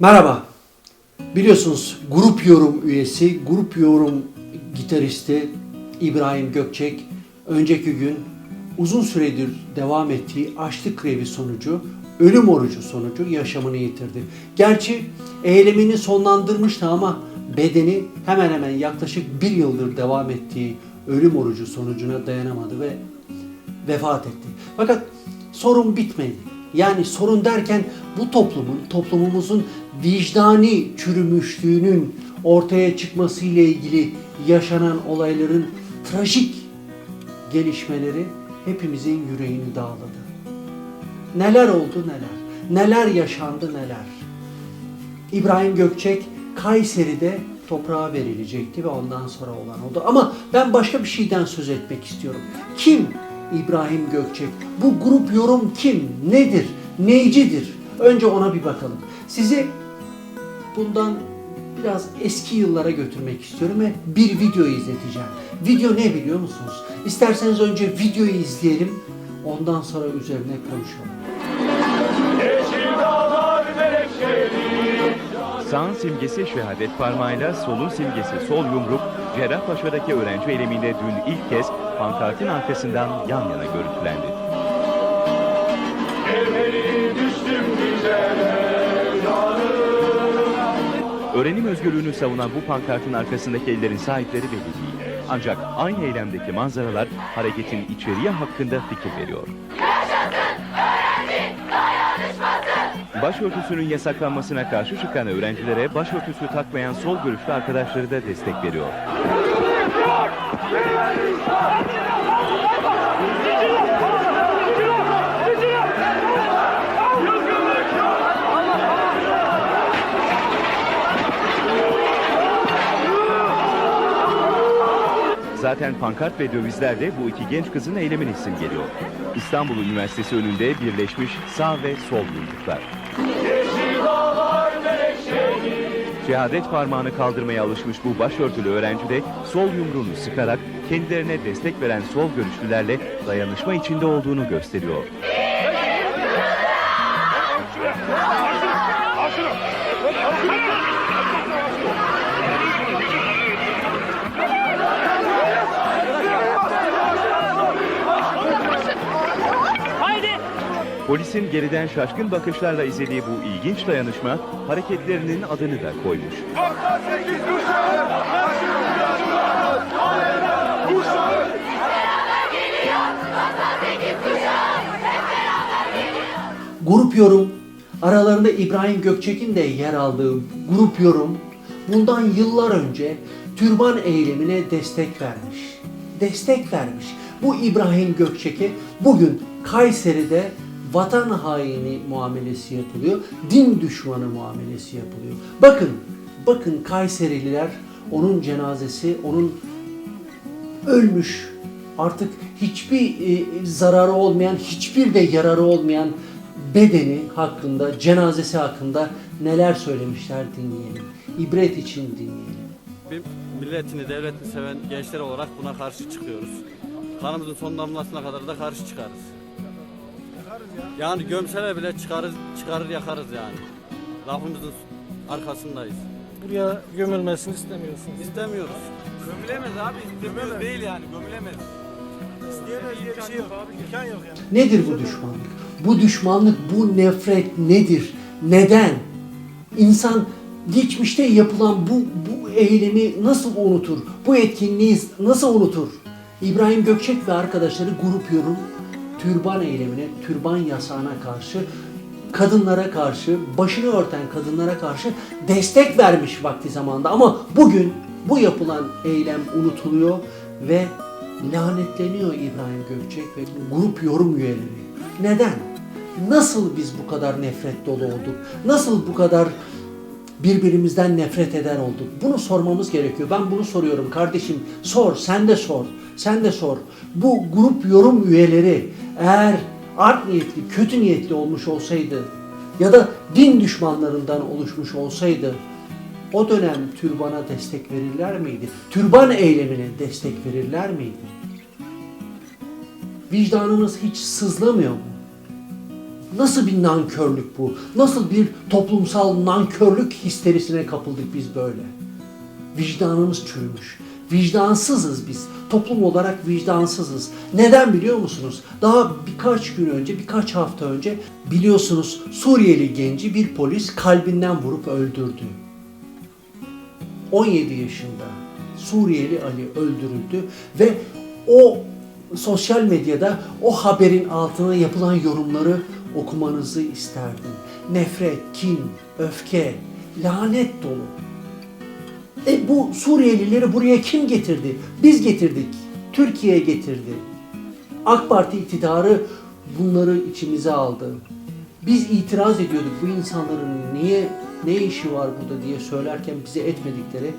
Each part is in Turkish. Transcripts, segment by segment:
Merhaba. Biliyorsunuz grup yorum üyesi, grup yorum gitaristi İbrahim Gökçek önceki gün uzun süredir devam ettiği açlık grevi sonucu, ölüm orucu sonucu yaşamını yitirdi. Gerçi eylemini sonlandırmıştı ama bedeni hemen hemen yaklaşık bir yıldır devam ettiği ölüm orucu sonucuna dayanamadı ve vefat etti. Fakat sorun bitmedi. Yani sorun derken bu toplumun, toplumumuzun vicdani çürümüşlüğünün ortaya çıkması ile ilgili yaşanan olayların trajik gelişmeleri hepimizin yüreğini dağladı. Neler oldu neler, neler yaşandı neler. İbrahim Gökçek Kayseri'de toprağa verilecekti ve ondan sonra olan oldu. Ama ben başka bir şeyden söz etmek istiyorum. Kim İbrahim Gökçek? Bu grup yorum kim? Nedir? Neycidir? Önce ona bir bakalım. Sizi bundan biraz eski yıllara götürmek istiyorum ve bir video izleteceğim. Video ne biliyor musunuz? İsterseniz önce videoyu izleyelim. Ondan sonra üzerine konuşalım. Yeşil dağlar melekleri Sağın simgesi şehadet parmağıyla solun simgesi sol yumruk Cerrahpaşa'daki öğrenci eyleminde dün ilk kez pankartın arkasından yan yana görüntülendi. Öğrenim özgürlüğünü savunan bu pankartın arkasındaki ellerin sahipleri belli değil. Ancak aynı eylemdeki manzaralar hareketin içeriği hakkında fikir veriyor. Başörtüsünün yasaklanmasına karşı çıkan öğrencilere başörtüsü takmayan sol görüşlü arkadaşları da destek veriyor. Zaten pankart ve dövizler de bu iki genç kızın eylemini simgeliyor. İstanbul Üniversitesi önünde birleşmiş sağ ve sol melekleri Şehadet parmağını kaldırmaya alışmış bu başörtülü öğrenci de sol yumruğunu sıkarak kendilerine destek veren sol görüşlülerle dayanışma içinde olduğunu gösteriyor. Polisin geriden şaşkın bakışlarla izlediği bu ilginç dayanışma hareketlerinin adını da koymuş. Grup yorum, aralarında İbrahim Gökçek'in de yer aldığı grup yorum bundan yıllar önce türban eylemine destek vermiş. Destek vermiş. Bu İbrahim Gökçek'e bugün Kayseri'de vatan haini muamelesi yapılıyor. Din düşmanı muamelesi yapılıyor. Bakın, bakın Kayserililer onun cenazesi, onun ölmüş artık hiçbir e, zararı olmayan, hiçbir de yararı olmayan bedeni hakkında, cenazesi hakkında neler söylemişler dinleyelim. İbret için dinleyelim. Bir milletini, devletini seven gençler olarak buna karşı çıkıyoruz. Kanımızın son damlasına kadar da karşı çıkarız. Yani gömseler bile çıkarız, çıkarır yakarız yani. Lafımızın arkasındayız. buraya gömülmesini istemiyorsunuz. İstemiyoruz. Gömülemez abi. İstemiyoruz değil yani. Gömülemez. İsteyemez diye bir şey yok. İmkan yok yani. Nedir bu düşmanlık? Bu düşmanlık, bu nefret nedir? Neden? İnsan geçmişte yapılan bu, bu eylemi nasıl unutur? Bu etkinliği nasıl unutur? İbrahim Gökçek ve arkadaşları grup yorum türban eylemine, türban yasağına karşı kadınlara karşı, başını örten kadınlara karşı destek vermiş vakti zamanda. Ama bugün bu yapılan eylem unutuluyor ve lanetleniyor İbrahim Gökçek ve grup yorum üyeleri. Neden? Nasıl biz bu kadar nefret dolu olduk? Nasıl bu kadar birbirimizden nefret eder olduk? Bunu sormamız gerekiyor. Ben bunu soruyorum kardeşim. Sor, sen de sor. Sen de sor. Bu grup yorum üyeleri eğer art niyetli, kötü niyetli olmuş olsaydı ya da din düşmanlarından oluşmuş olsaydı o dönem türbana destek verirler miydi? Türban eylemine destek verirler miydi? Vicdanınız hiç sızlamıyor mu? Nasıl bir nankörlük bu? Nasıl bir toplumsal nankörlük histerisine kapıldık biz böyle? Vicdanımız çürümüş. Vicdansızız biz. Toplum olarak vicdansızız. Neden biliyor musunuz? Daha birkaç gün önce, birkaç hafta önce biliyorsunuz Suriyeli genci bir polis kalbinden vurup öldürdü. 17 yaşında Suriyeli Ali öldürüldü ve o sosyal medyada o haberin altına yapılan yorumları okumanızı isterdim. Nefret, kin, öfke, lanet dolu. E bu Suriyelileri buraya kim getirdi? Biz getirdik. Türkiye getirdi. AK Parti iktidarı bunları içimize aldı. Biz itiraz ediyorduk bu insanların niye ne işi var burada diye söylerken bize etmedikleri,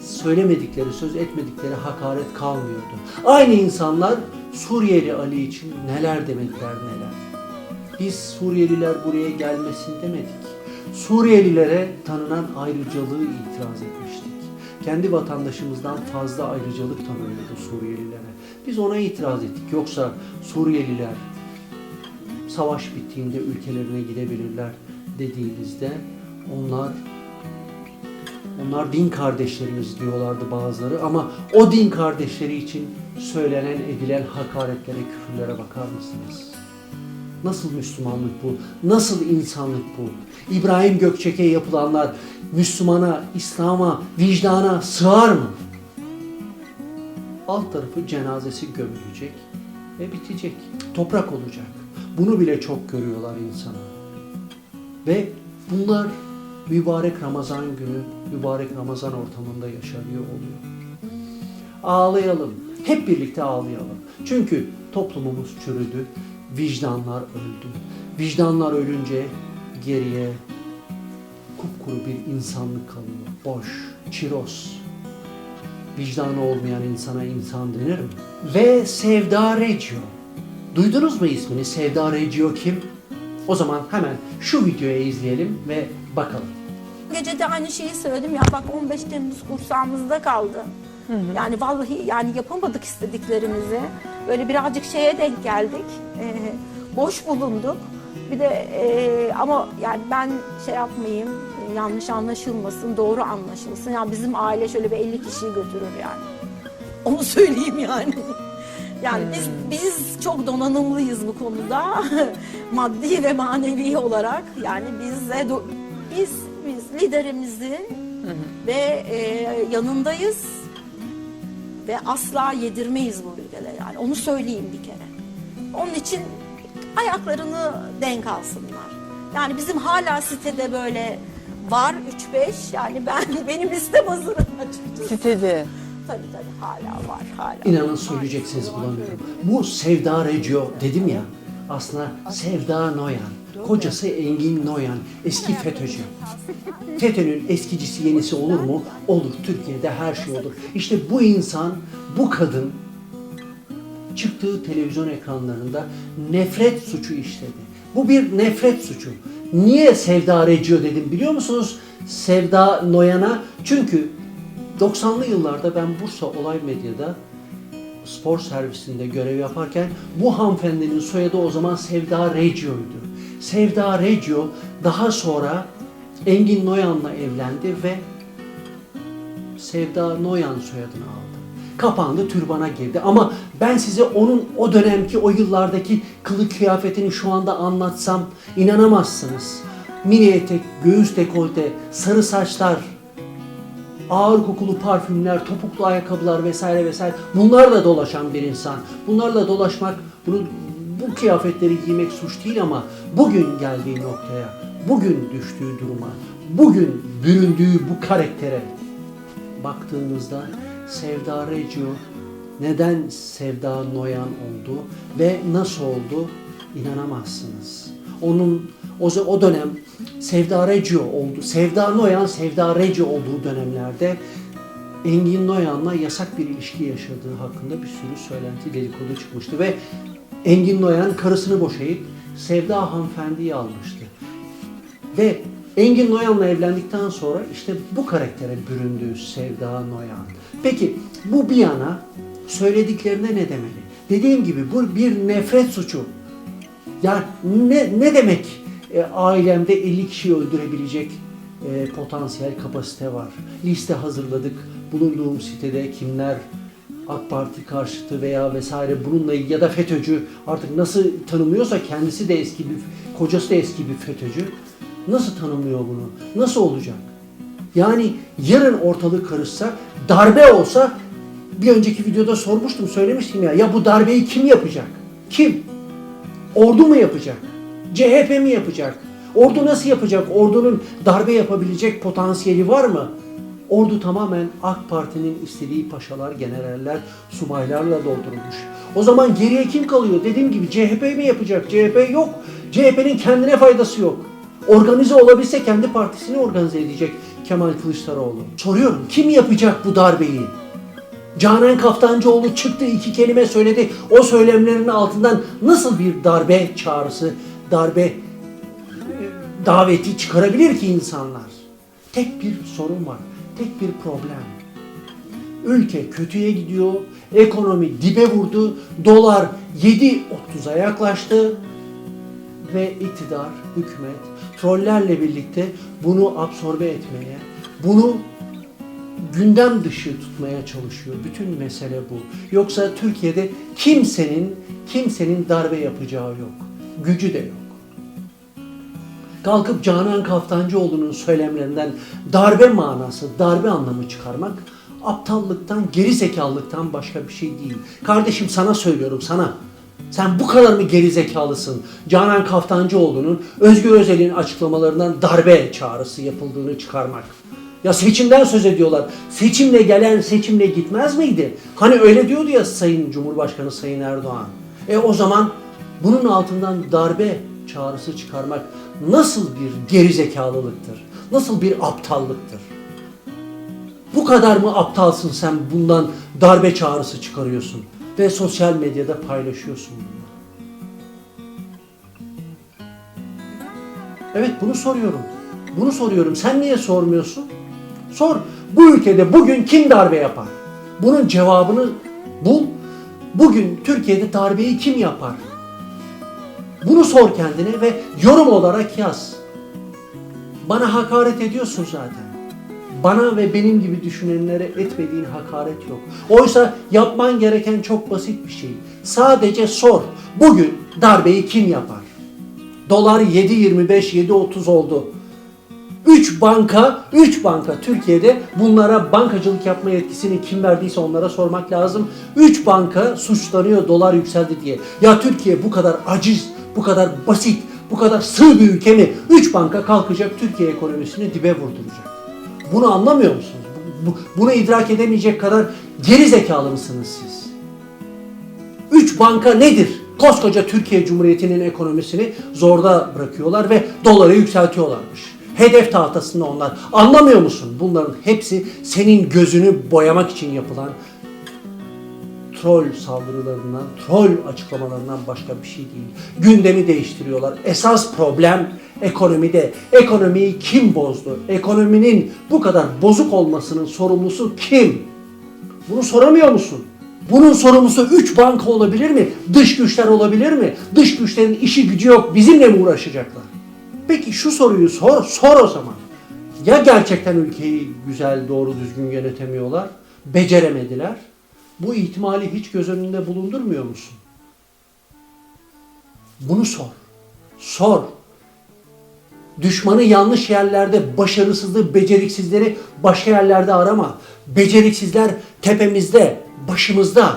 söylemedikleri, söz etmedikleri hakaret kalmıyordu. Aynı insanlar Suriyeli Ali için neler demediler neler. Biz Suriyeliler buraya gelmesin demedik. Suriyelilere tanınan ayrıcalığı itiraz etmiştik. Kendi vatandaşımızdan fazla ayrıcalık tanınıyordu Suriyelilere. Biz ona itiraz ettik. Yoksa Suriyeliler savaş bittiğinde ülkelerine gidebilirler dediğinizde onlar onlar din kardeşlerimiz diyorlardı bazıları ama o din kardeşleri için söylenen edilen hakaretlere, küfürlere bakar mısınız? Nasıl Müslümanlık bu? Nasıl insanlık bu? İbrahim Gökçek'e yapılanlar Müslümana, İslam'a, vicdana sığar mı? Alt tarafı cenazesi gömülecek ve bitecek. Toprak olacak. Bunu bile çok görüyorlar insana. Ve bunlar mübarek Ramazan günü, mübarek Ramazan ortamında yaşanıyor oluyor. Ağlayalım. Hep birlikte ağlayalım. Çünkü toplumumuz çürüdü. Vicdanlar öldü. Vicdanlar ölünce geriye kupkuru bir insanlık kalıyor. Boş, çiroz. Vicdanı olmayan insana insan denir mi? Ve Sevda Reggio. Duydunuz mu ismini? Sevda Reggio kim? O zaman hemen şu videoyu izleyelim ve bakalım. Gece de aynı şeyi söyledim ya bak 15 Temmuz kursağımızda kaldı. Yani vallahi yani yapamadık istediklerimizi. Böyle birazcık şeye denk geldik. Ee, boş bulunduk. Bir de e, ama yani ben şey yapmayayım e, yanlış anlaşılmasın, doğru anlaşılsın. Yani bizim aile şöyle bir 50 kişiyi götürür yani. Onu söyleyeyim yani. Yani biz biz çok donanımlıyız bu konuda. Maddi ve manevi olarak yani bize biz biz liderimizin ve e, yanındayız ve asla yedirmeyiz bu ülkelere yani onu söyleyeyim bir kere. Onun için ayaklarını denk alsınlar. Yani bizim hala sitede böyle var 3-5 yani ben benim listem hazır açıkçası. Sitede. Tabii tabii hala var hala. İnanın söyleyeceksiniz bulamıyorum. Bu Sevda Reggio dedim ya aslında Sevda Noyan. Kocası Engin Noyan, eski FETÖ'cü. FETÖ'nün eskicisi yenisi olur mu? Olur. Türkiye'de her şey olur. İşte bu insan, bu kadın çıktığı televizyon ekranlarında nefret suçu işledi. Bu bir nefret suçu. Niye Sevda Reggio dedim biliyor musunuz? Sevda Noyan'a çünkü 90'lı yıllarda ben Bursa Olay Medya'da spor servisinde görev yaparken bu hanımefendinin soyadı o zaman Sevda Reggio'ydu. Sevda Reggio daha sonra Engin Noyan'la evlendi ve Sevda Noyan soyadını aldı. Kapandı, türbana girdi. Ama ben size onun o dönemki, o yıllardaki kılık kıyafetini şu anda anlatsam inanamazsınız. Mini etek, göğüs dekolte, sarı saçlar, ağır kokulu parfümler, topuklu ayakkabılar vesaire vesaire bunlarla dolaşan bir insan. Bunlarla dolaşmak, bunu bu kıyafetleri giymek suç değil ama bugün geldiği noktaya, bugün düştüğü duruma, bugün büründüğü bu karaktere baktığınızda Sevda Reggio neden Sevda Noyan oldu ve nasıl oldu inanamazsınız. Onun o, o dönem Sevda Reggio oldu. Sevda Noyan, Sevda Reggio olduğu dönemlerde Engin Noyan'la yasak bir ilişki yaşadığı hakkında bir sürü söylenti dedikodu çıkmıştı ve Engin Noyan karısını boşayıp Sevda hanımefendiyi almıştı. Ve Engin Noyan'la evlendikten sonra işte bu karaktere büründü Sevda Noyan. Peki bu bir yana söylediklerine ne demeli? Dediğim gibi bu bir nefret suçu. Yani ne, ne demek e, ailemde 50 kişiyi öldürebilecek e, potansiyel kapasite var. Liste hazırladık. Bulunduğum sitede kimler AK Parti karşıtı veya vesaire bununla ya da FETÖ'cü artık nasıl tanımlıyorsa kendisi de eski bir, kocası da eski bir FETÖ'cü. Nasıl tanımlıyor bunu? Nasıl olacak? Yani yarın ortalık karışsa, darbe olsa bir önceki videoda sormuştum, söylemiştim ya. Ya bu darbeyi kim yapacak? Kim? Ordu mu yapacak? CHP mi yapacak? Ordu nasıl yapacak? Ordunun darbe yapabilecek potansiyeli var mı? Ordu tamamen AK Parti'nin istediği paşalar, generaller, subaylarla doldurulmuş. O zaman geriye kim kalıyor? Dediğim gibi CHP mi yapacak? CHP yok. CHP'nin kendine faydası yok. Organize olabilse kendi partisini organize edecek Kemal Kılıçdaroğlu. Soruyorum kim yapacak bu darbeyi? Canan Kaftancıoğlu çıktı iki kelime söyledi. O söylemlerinin altından nasıl bir darbe çağrısı, darbe e, daveti çıkarabilir ki insanlar? Tek bir sorun var. Tek bir problem. Ülke kötüye gidiyor. Ekonomi dibe vurdu. Dolar 7.30'a yaklaştı. Ve iktidar, hükümet trollerle birlikte bunu absorbe etmeye, bunu gündem dışı tutmaya çalışıyor. Bütün mesele bu. Yoksa Türkiye'de kimsenin kimsenin darbe yapacağı yok. Gücü de yok. Kalkıp Canan Kaftancıoğlu'nun söylemlerinden darbe manası, darbe anlamı çıkarmak aptallıktan, geri zekalılıktan başka bir şey değil. Kardeşim sana söylüyorum sana. Sen bu kadar mı geri zekalısın? Canan Kaftancıoğlu'nun Özgür Özel'in açıklamalarından darbe çağrısı yapıldığını çıkarmak. Ya seçimden söz ediyorlar. Seçimle gelen seçimle gitmez miydi? Hani öyle diyordu ya Sayın Cumhurbaşkanı Sayın Erdoğan. E o zaman bunun altından darbe çağrısı çıkarmak nasıl bir gerizekalılıktır? Nasıl bir aptallıktır? Bu kadar mı aptalsın sen bundan darbe çağrısı çıkarıyorsun ve sosyal medyada paylaşıyorsun bunu? Evet bunu soruyorum. Bunu soruyorum. Sen niye sormuyorsun? Sor. Bu ülkede bugün kim darbe yapar? Bunun cevabını bul. Bugün Türkiye'de darbeyi kim yapar? Bunu sor kendine ve yorum olarak yaz. Bana hakaret ediyorsun zaten. Bana ve benim gibi düşünenlere etmediğin hakaret yok. Oysa yapman gereken çok basit bir şey. Sadece sor. Bugün darbeyi kim yapar? Dolar 7.25, 7.30 oldu. 3 banka, 3 banka Türkiye'de bunlara bankacılık yapma yetkisini kim verdiyse onlara sormak lazım. 3 banka suçlanıyor dolar yükseldi diye. Ya Türkiye bu kadar aciz, bu kadar basit, bu kadar sığ bir ülke mi? 3 banka kalkacak Türkiye ekonomisini dibe vurduracak. Bunu anlamıyor musunuz? Bu- bu- bunu idrak edemeyecek kadar geri zekalı mısınız siz? Üç banka nedir? Koskoca Türkiye Cumhuriyeti'nin ekonomisini zorda bırakıyorlar ve doları yükseltiyorlarmış. Hedef tahtasında onlar. Anlamıyor musun? Bunların hepsi senin gözünü boyamak için yapılan troll saldırılarından, troll açıklamalarından başka bir şey değil. Gündemi değiştiriyorlar. Esas problem ekonomide. Ekonomiyi kim bozdu? Ekonominin bu kadar bozuk olmasının sorumlusu kim? Bunu soramıyor musun? Bunun sorumlusu 3 banka olabilir mi? Dış güçler olabilir mi? Dış güçlerin işi gücü yok. Bizimle mi uğraşacaklar? Peki şu soruyu sor, sor o zaman. Ya gerçekten ülkeyi güzel, doğru, düzgün yönetemiyorlar? Beceremediler? Bu ihtimali hiç göz önünde bulundurmuyor musun? Bunu sor. Sor. Düşmanı yanlış yerlerde, başarısızlığı, beceriksizleri başka yerlerde arama. Beceriksizler tepemizde, başımızda.